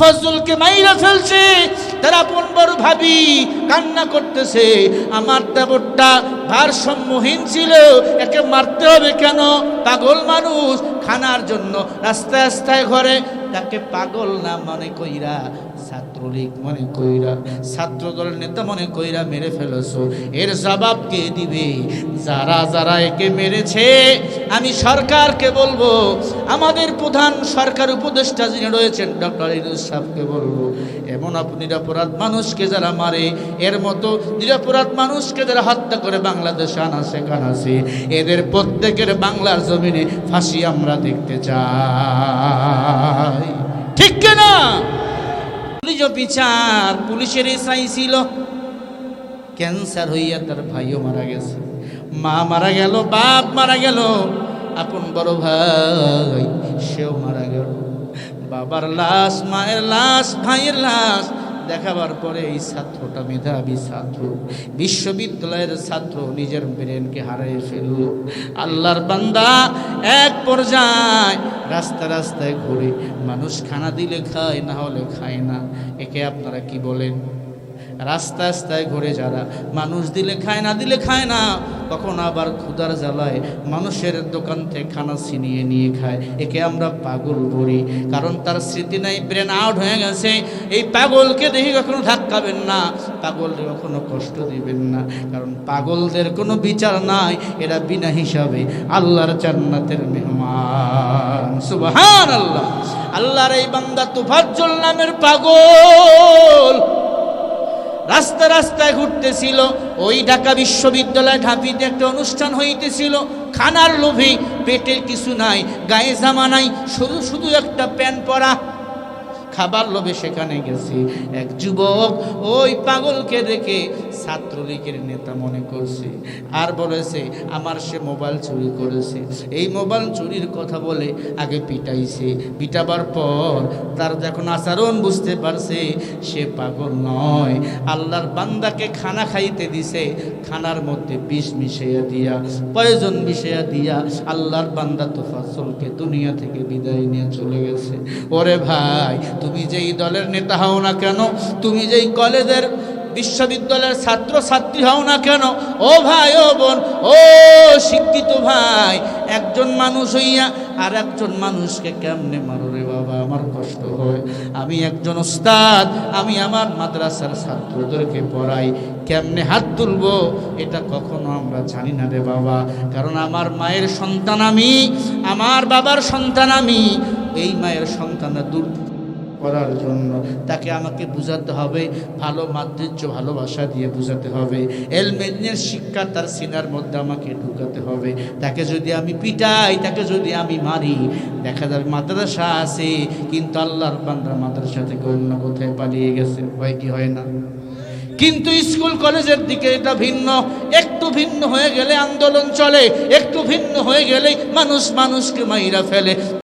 তুফাজ্জলকে মাইরা ফেলছে। তারা আপন বড় ভাবি কান্না করতেছে। আমার দেবরটা ভারসাম্যহীন ছিল। একে মারতে হবে কেন? পাগল মানুষ। খানার জন্য রাস্তায় রাস্তায় ঘরে তাকে পাগল না মনে কইরা? ছাত্রলীগ মনে কইরা ছাত্র দলের নেতা মনে কইরা মেরে ফেলেছো। এর জবাব কে দিবে? যারা যারা একে মেরেছে, আমি সরকারকে বলব। আমাদের প্রধান সরকার উপদেষ্টা যিনি রয়েছেন, ডক্টর ইনুস সাহেবকে বলব। এমন নিরাপরাধ মানুষকে যারা মারে, এর মতো নিরাপরাধ মানুষকে যারা হত্যা করে বাংলাদেশে আনাছে কানাছে এদের প্রত্যেকের বাংলার জমিনে ফাঁসি আমরা দেখতে চাই। ঠিক কেনা? পুলিশ বিচার পুলিশের এসআই ছিল। ক্যান্সার হইয়া তার ভাইও মারা গেছে। মা মারা গেল, বাপ মারা গেল। আপন বড় ভাই, সেও মারা গেল। বাবার লাশ, মায়ের লাশ, ভাইয়ের লাশ দেখাবার পরে এই ছাত্রটা মেধাবী ছাত্র, বিশ্ববিদ্যালয়ের ছাত্র, নিজের ব্রেনকে হারিয়ে ফেলল। আল্লাহর বান্দা এক পর্যায় রাস্তা রাস্তায় ঘুরে মানুষ খানা দিলে খায়, না হলে খায় না। একে আপনারা কি বলেন? রাস্তা রাস্তায় ঘুরে যারা মানুষ দিলে খায় না, দিলে খায় না, তখন আবার ক্ষুদার জ্বালায় মানুষের দোকান থেকে খানা ছিনিয়ে নিয়ে খায়। একে আমরা পাগল বলি, কারণ তার স্মৃতি নাই ব্রেন আউট হয়ে গেছে। এই পাগলকে দেখি কখনো ধাক্কাবেন না পাগলকে কখনো কষ্ট দিবেন না, কারণ পাগলদের কোনো বিচার নাই, এরা বিনা হিসাবে আল্লাহর জান্নাতের মেহমান। সুবহান আল্লাহ আল্লাহর এই বান্দা তুফাজ্জল নামের পাগল। রাস্তা রাস্তায় ঘুরতেছিল, ওই ঢাকা বিশ্ববিদ্যালয় ঢাপিতে একটা অনুষ্ঠান হইতেছিল, খানার লোভে পেটের কিছু নাই, গায়ে জামা নাই, শুধু শুধু একটা প্যান্ট পরা। খাবার লোভে সেখানে গেছি। এক যুবক ওই পাগলকে দেখে ছাত্রলীগের নেতা মনে করছে। আর বলেছে, আমার সে মোবাইল চুরি করেছে। এই মোবাইল চুরির কথা বলে আগে পিটাইছে। পিটাবার পর তার যখন আচরণ বুঝতে পারছে, সে পাগল নয়। আল্লাহর বান্দাকে খানা খাইতে দিছে, খানার মধ্যে বিষ মিশাইয়া দিয়া, পয়জন মিশাইয়া দিয়া আল্লাহর বান্দা তোফাসলকে দুনিয়া থেকে বিদায় নিয়ে চলে গেছে। ওরে ভাই, তুমি যেই দলের নেতা হও না কেন? তুমি যেই কলেজের বিশ্ববিদ্যালয়ের ছাত্র ছাত্রী হও না কেন? ও ভাই, ও বোন, ও শিক্ষিত ভাই, একজন মানুষ হইয়া আর একজন মানুষকে কেমনে মারো রে বাবা? আমার কষ্ট হয়। আমি একজন ওস্তাদ, আমি আমার মাদ্রাসার ছাত্রদেরকে পড়াই। কেমনে হাত তুলবো? এটা কখনো আমরা জানি না রে বাবা। কারণ আমার মায়ের সন্তান আমি, আমার বাবার সন্তান আমি। এই মায়ের সন্তানরা দূর করার জন্য। তাকে আমাকে বুঝাতে হবে, ভালো মাধুর্য ভালোবাসা দিয়ে বুঝাতে হবে। এলমেনের শিক্ষা তার সিনার মধ্যে আমাকে ঢুকাতে হবে। তাকে যদি আমি পিটাই, তাকে যদি আমি মারি, দেখা যাবে মাদ্রাসা আছে, কিন্তু আল্লাহর বান্দার মাদ্রাসা থেকে অন্য কোথায় পালিয়ে গেছে। হয় কি, হয় না? কিন্তু স্কুল কলেজের দিকে এটা ভিন্ন। একটু ভিন্ন হয়ে গেলে আন্দোলন চলে, একটু ভিন্ন হয়ে গেলেই মানুষ মানুষকে মাইরা ফেলে।